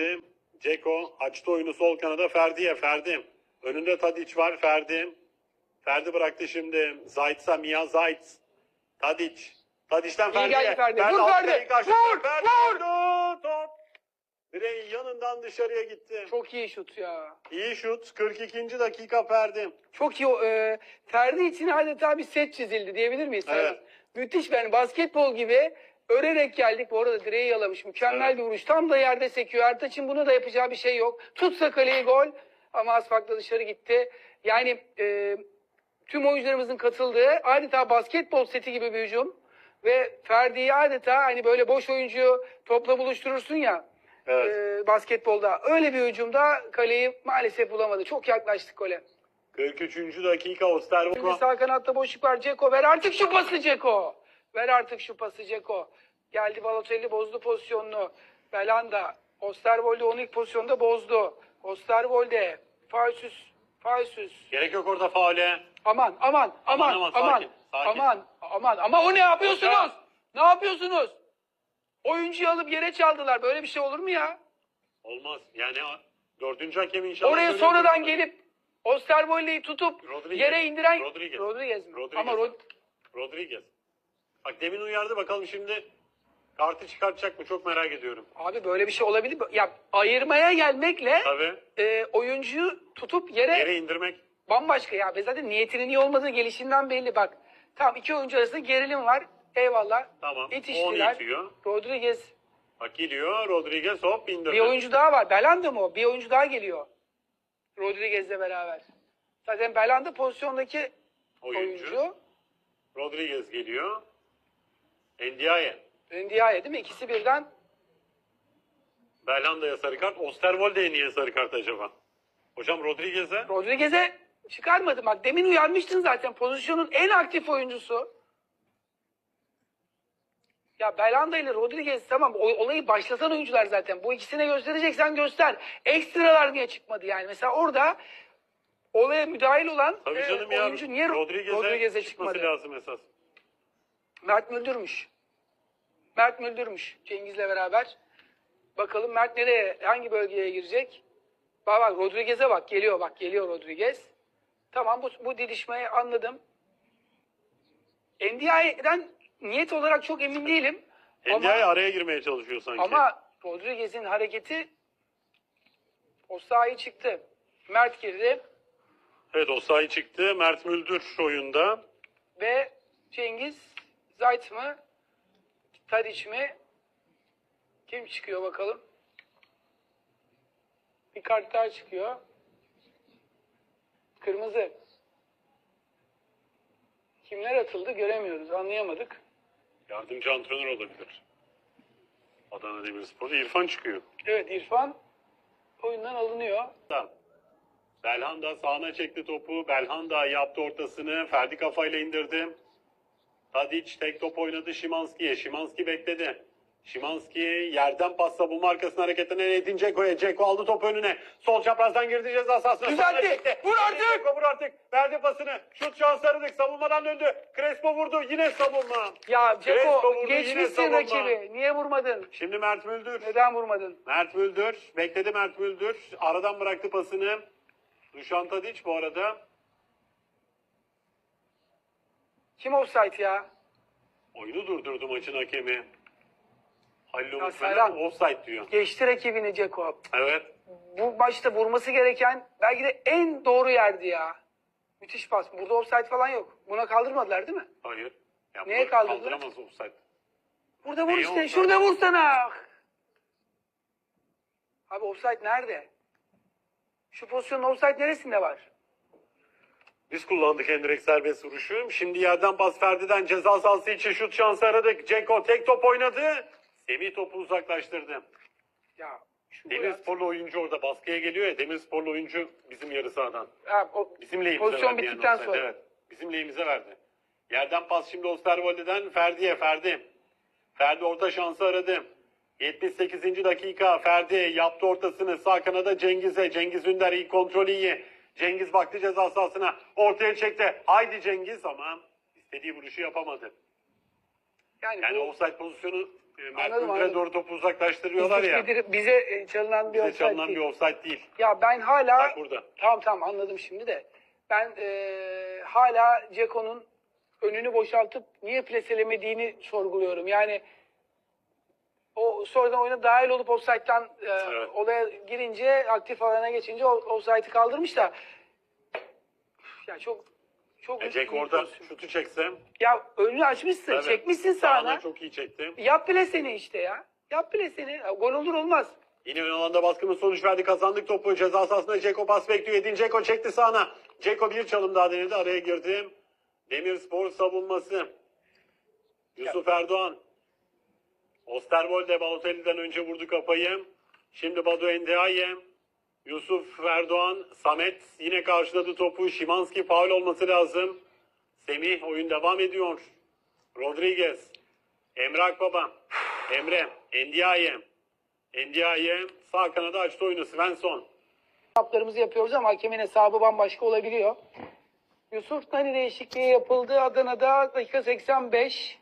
gitti. Ceko açtı oyunu sol kanada Ferdi'ye. Ferdi. Önünde Tadic var Ferdi. Ferdi bıraktı şimdi. Zayt'sa Mia Zayt. Tadic. Tadic'ten Ferdi'ye. geldi Ferdi. Vur Ferdi. açtı. Vur, Ferdi vur. Top. Direğin yanından dışarıya gitti. Çok iyi şut ya. İyi şut. 42. dakika Ferdi. Çok iyi. E, Ferdi için adeta bir set çizildi diyebilir miyiz? Evet. Müthiş yani basketbol gibi örerek geldik. Bu arada direği yalamış. Mükemmel Evet. bir vuruş. Tam da yerde sekiyor. Ertaç'ın bunu da yapacağı bir şey yok. Tutsa kaleyi gol. Ama Asfak'la dışarı gitti. Yani e, tüm oyuncularımızın katıldığı adeta basketbol seti gibi bir hücum. Ve Ferdi'yi adeta hani böyle boş oyuncuyu topla buluşturursun ya Evet. e, basketbolda. Öyle bir hücumda kaleyi maalesef bulamadı. Çok yaklaştık gole. 43. dakika Osterwolde. Şimdi sağ kanatta boşluk var. Ceko ver artık şu pası Ceko. Ver artık şu pası Ceko. Geldi Balotelli bozdu pozisyonunu. Belanda. Osterwolde onu ilk pozisyonda bozdu. Osterwolde. Fausüs. Fausüs. Gerek yok orada faule. Aman aman aman Aman, aman sakin, sakin. aman aman ama o ne yapıyorsunuz? Hocam. Ne yapıyorsunuz? Oyuncuyu alıp yere çaldılar. Böyle bir şey olur mu ya? Olmaz. Yani dördüncü hakem inşallah. Oraya sonradan gelip Osterwolde'yi tutup Rodriguez. yere indiren Rodriguez. Rodriguez mi? Rodriguez. Ama Rod Rodriguez. Bak demin uyardı bakalım şimdi kartı çıkartacak mı çok merak ediyorum. Abi böyle bir şey olabilir mi? Ya ayırmaya gelmekle Tabii. e, oyuncuyu tutup yere, Yere indirmek. bambaşka ya. Ve zaten niyetinin iyi olmadığı gelişinden belli bak. Tamam iki oyuncu arasında gerilim var. Eyvallah. Tamam. İtiştiler. itiyor. Rodriguez. Bak geliyor Rodriguez hop indirdi. Bir oyuncu daha var. Belanda mı o? Bir oyuncu daha geliyor. Rodriguez'le beraber. Zaten Belanda pozisyondaki oyuncu. oyuncu. Rodriguez geliyor. Ndiaye. Ndiaye değil mi? İkisi birden Belhanda'ya sarı kart. Osterwolde'ye niye sarı kart acaba? Hocam Rodriguez'e Rodriguez'e çıkarmadı. Bak demin uyarmıştın zaten. Pozisyonun en aktif oyuncusu. Ya Belanda ile Rodriguez tamam olayı başlatan oyuncular zaten. Bu ikisine göstereceksen göster. Ekstralar niye çıkmadı yani? Mesela orada olaya müdahil olan Tabii e, canım ya oyuncu niye Ro- Rodriguez'e, Rodriguez'e çıkması çıkmadı? lazım esas. Mert Müldürmüş. Mert Müldürmüş Cengiz'le beraber. Bakalım Mert nereye, hangi bölgeye girecek? Bak bak Rodriguez'e bak geliyor bak geliyor Rodriguez. Tamam bu, bu didişmeyi anladım. NDI'den niyet olarak çok emin değilim. Ndiaye Ama, araya girmeye çalışıyor sanki. ama Rodriguez'in hareketi o sahayı çıktı. Mert girdi Evet o sayı çıktı. Mert Müldür oyunda. ve Cengiz Zayt mı? Tadiç mi? Kim çıkıyor bakalım? Bir kart daha çıkıyor. Kırmızı. Kimler atıldı göremiyoruz, anlayamadık. Yardımcı antrenör olabilir. Adana Demirspor'da İrfan çıkıyor. Evet İrfan oyundan alınıyor. Tamam. Belhanda sağına çekti topu. Belhanda yaptı ortasını. Ferdi kafayla indirdi. Tadic tek top oynadı Şimanski'ye. Şimanski bekledi. Şimanski yerden pasla bulma arkasına hareketlenen Edin Dzeko'ya. Dzeko aldı topu önüne. Sol çaprazdan girdi ceza sahasına. Düzeltti. Vur artık. Dzeko vur artık. Verdi pasını. Şut şansı aradık. Savunmadan döndü. Crespo vurdu. Yine savunma. Ya Ceko geçmişsin rakibi. Niye vurmadın? Şimdi Mert Müldür. Neden vurmadın? Mert Müldür. Bekledi Mert Müldür. Aradan bıraktı pasını. Dušan Tadić bu arada. Kim offside ya? Oyunu durdurdu maçın hakemi. Halil Umut Serhan. Meler offside diyor. Geçti rakibini Ceko. Evet. bu maçta vurması gereken belki de en doğru yerdi ya. Müthiş pas. Burada offside falan yok. Buna kaldırmadılar değil mi? Hayır. Ya Neye bunu kaldırdılar? Kaldıramaz offside. Burada vur Neye işte. offside? Şurada vursana. Abi offside nerede? Şu pozisyonun offside neresinde var? Biz kullandık en direkt serbest vuruşu. Şimdi yerden pas Ferdi'den ceza sahası için şut şansı aradık. Ceko tek top oynadı. Semih topu uzaklaştırdı. Ya şu Demirsporlu oyuncu orada baskıya geliyor ya. Demirsporlu oyuncu bizim yarı sahadan. ha, o, Bizim lehimize pozisyon verdi bittikten sonra. Evet. Bizim lehimize verdi. Yerden pas şimdi Osterwolde'den Ferdi'ye. Ferdi. Ferdi orta şansı aradı. 78. dakika Ferdi yaptı ortasını sağ kanada Cengiz'e. Cengiz Ünder ilk kontrolü iyi. Cengiz baktı ceza sahasına. Ortaya çekti. Haydi Cengiz ama istediği vuruşu yapamadı. Yani, Yani bu, offside pozisyonu Mert Anladım, doğru topu uzaklaştırıyorlar ya. Bize, bize e, çalınan bir Bize offside çalınan değil. bir offside değil. Ya ben hala Bak burada. tamam tamam anladım şimdi de. Ben e, hala Ceko'nun önünü boşaltıp niye pleselemediğini sorguluyorum. Yani o sonradan oyuna dahil olup offside'dan e, Evet. olaya girince aktif alana geçince o offside'ı kaldırmış da ya çok çok E, Jack orada pozisyon. şutu çekse. ya önünü açmışsın, evet, çekmişsin sağına çok iyi çekti. Yap pleseni işte ya. Yap pleseni. Ya, Gol olur olmaz. Yine ön alanda baskımız sonuç verdi. Kazandık topu. Ceza sahasında Ceko pas bekliyor. Edin Ceko çekti sağına. Ceko bir çalım daha denedi. Araya girdi. Demirspor savunması. Yusuf Erdoğan. Osterwolde Balotelli'den önce vurdu kafayı. Şimdi Badu Endiaye. Yusuf Erdoğan. Samet yine karşıladı topu. Şimanski faul olması lazım. Semih oyun devam ediyor. Rodriguez. Emre Akbaba. Emre. Endiaye. Endiaye sağ kanada açtı oyunu Svensson. Hesaplarımızı yapıyoruz ama hakemin hesabı bambaşka olabiliyor. Yusuf Nani değişikliği yapıldı. Adana'da dakika 85.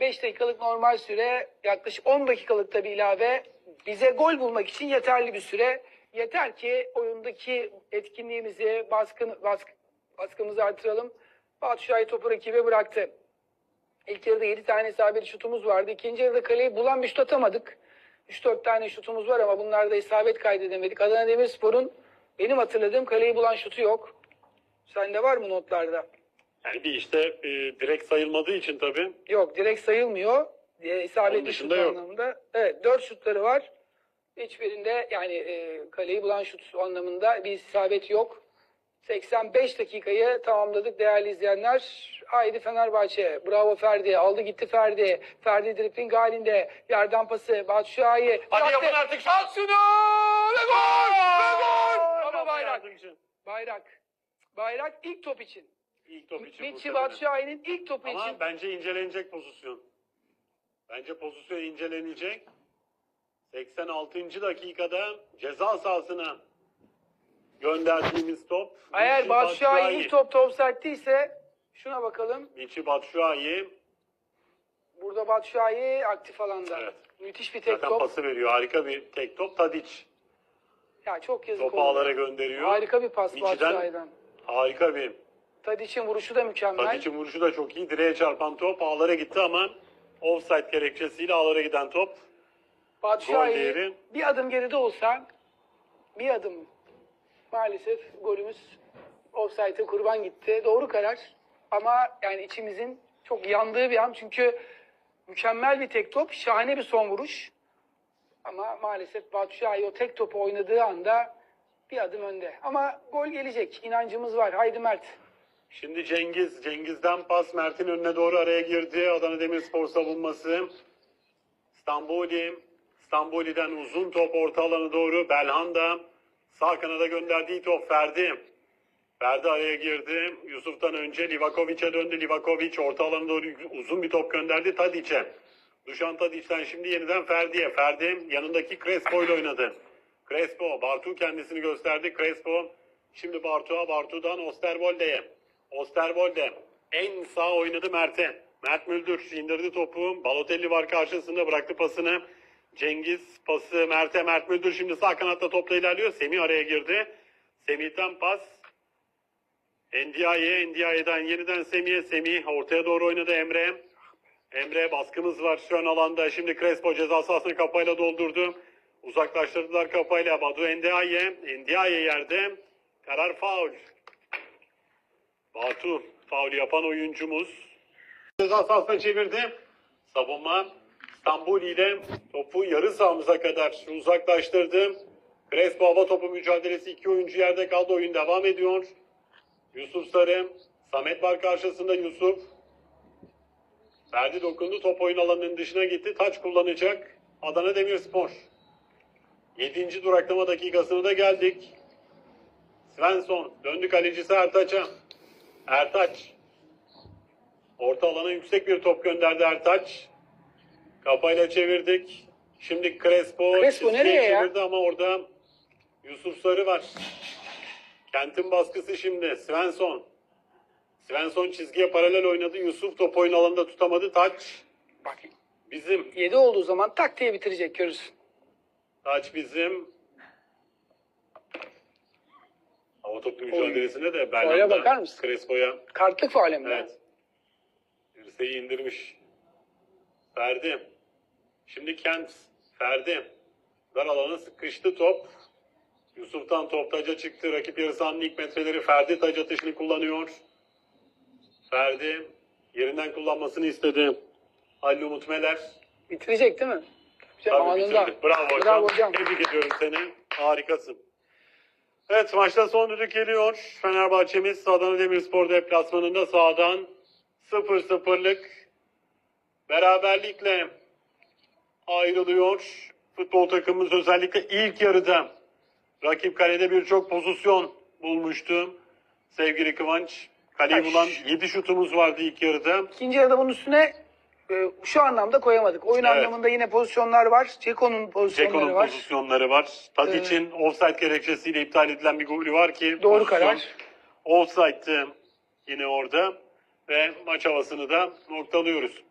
5 dakikalık normal süre. Yaklaşık 10 dakikalık da bir ilave. Bize gol bulmak için yeterli bir süre. Yeter ki oyundaki etkinliğimizi, baskın, bask, baskımızı artıralım. Batu Şahin topu rakibe bıraktı. İlk yarıda 7 tane isabetli şutumuz vardı. İkinci yarıda kaleyi bulan bir şut atamadık. 3-4 tane şutumuz var ama bunlarda isabet kaydedemedik. Adana Demirspor'un benim hatırladığım kaleyi bulan şutu yok. Sende var mı notlarda? Yani bir işte e, direkt sayılmadığı için tabii. Yok direkt sayılmıyor. E, isabetli şut yok. anlamında. Evet 4 şutları var. Hiçbirinde yani e, kaleyi bulan şut anlamında bir isabet yok. 85 dakikayı tamamladık değerli izleyenler. Haydi Fenerbahçe. Bravo Ferdi. Aldı gitti Ferdi. Ferdi dripling halinde. Yerden pası. Batshuayi. Hadi Bıraktı. yapın artık. At şunu! Ve gol! Ve gol! Ama bayrak. Bayrak. Bayrak ilk top için. İlk top için. Muhtemelen. Batshuayi'nin ilk topu Ama için. bence incelenecek pozisyon. Bence pozisyon incelenecek. 86. dakikada ceza sahasına gönderdiğimiz top. Eğer Michy Batshuayi ilk topta offside ise şuna bakalım. Michy Batshuayi Burada Batshuayi aktif alanda. Evet. Müthiş bir tek zaten top. pası veriyor. Harika bir tek top. Tadic Ya çok yazık topu oldu. ağlara gönderiyor. Harika bir pas Michy'den Batshuayi'den. Harika bir. Tadic'in vuruşu da mükemmel. Tadic'in vuruşu da çok iyi. Direğe çarpan top ağlara gitti ama offside gerekçesiyle ağlara giden top. Batshuayi bir adım geride olsa bir adım maalesef golümüz offside'e kurban gitti. Doğru karar ama yani içimizin çok yandığı bir an çünkü mükemmel bir tek top, şahane bir son vuruş. Ama maalesef Batshuayi o tek topu oynadığı anda bir adım önde. Ama gol gelecek. inancımız var. Haydi Mert. Şimdi Cengiz, Cengiz'den pas Mert'in önüne doğru araya girdi. Adana Demirspor savunması. Stamboli, Stamboli'den uzun top orta alana doğru. Belhanda sağ kanada gönderdiği top Ferdi. Ferdi araya girdi. Yusuf'tan önce Livakovic'e döndü. Livakovic orta alana doğru uzun bir top gönderdi Tadic'e. Dušan Tadic'ten şimdi yeniden Ferdi'ye. Ferdi yanındaki Crespo ile oynadı. Crespo, Bartu kendisini gösterdi. Crespo şimdi Bartu'ya, Bartu'dan Osterwolde'ye. Osterwolde en sağ oynadı Mert'e. Mert Müldür indirdi topu. Balotelli var karşısında bıraktı pasını. Cengiz pası Mert'e. Mert Müldür şimdi sağ kanatta topla ilerliyor. Semih araya girdi. Semih'ten pas. Endiaye, Endiaye'den yeniden Semih'e. Semih ortaya doğru oynadı Emre. Emre baskımız var şu an alanda. Şimdi Crespo ceza sahasını kafayla doldurdu. Uzaklaştırdılar kafayla. Badu Endiaye. Endiaye yerde. Karar faul. Batu faul yapan oyuncumuz. Ceza sahasına çevirdi. Savunma İstanbul ile topu yarı sahamıza kadar uzaklaştırdı. Crespo hava topu mücadelesi iki oyuncu yerde kaldı. Oyun devam ediyor. Yusuf Sarı. Samet var karşısında Yusuf. Ferdi dokundu. Top oyun alanının dışına gitti. Taç kullanacak. Adana Demirspor. 7. duraklama dakikasına da geldik. Svensson döndü kalecisi Ertaç'a. Ertaç. Orta alana yüksek bir top gönderdi Ertaç. Kafayla çevirdik. Şimdi Crespo, Crespo nereye ya? çevirdi ama orada Yusuf Sarı var. Kent'in baskısı şimdi. Svensson. Svensson çizgiye paralel oynadı. Yusuf top oyun alanında tutamadı. Taç. Bak Bizim. 7 olduğu zaman tak diye bitirecek görürsün. Taç bizim. Hava topu mücadelesine de Belhanda bakar mısın? Crespo'ya. Kartlık faul hem de. Evet. Dirseği indirmiş. Ferdi. Şimdi Kent. Ferdi. Dar alana sıkıştı top. Yusuf'tan top taca çıktı. Rakip yarı sahanın ilk metreleri Ferdi taç atışını kullanıyor. Ferdi yerinden kullanmasını istedi. Halil Umut Meler. Bitirecek değil mi? Güzel, Tabii anında. bitirdi. Bravo hocam. Bravo hocam. Tebrik ediyorum seni. Harikasın. Evet maçta son düdük geliyor. Fenerbahçe'miz Adana Demirspor deplasmanında sağdan 0-0'lık beraberlikle ayrılıyor. Futbol takımımız özellikle ilk yarıda rakip kalede birçok pozisyon bulmuştu. Sevgili Kıvanç. Kaleyi Ay. bulan 7 şutumuz vardı ilk yarıda. İkinci yarıda bunun üstüne e, şu anlamda koyamadık. Oyun Evet. anlamında yine pozisyonlar var. Ceko'nun pozisyonları Ceko'nun var. pozisyonları var. Tadic'in offside gerekçesiyle iptal edilen bir golü var ki Doğru pozisyon karar. Offside'dı yine orada ve maç havasını da noktalıyoruz.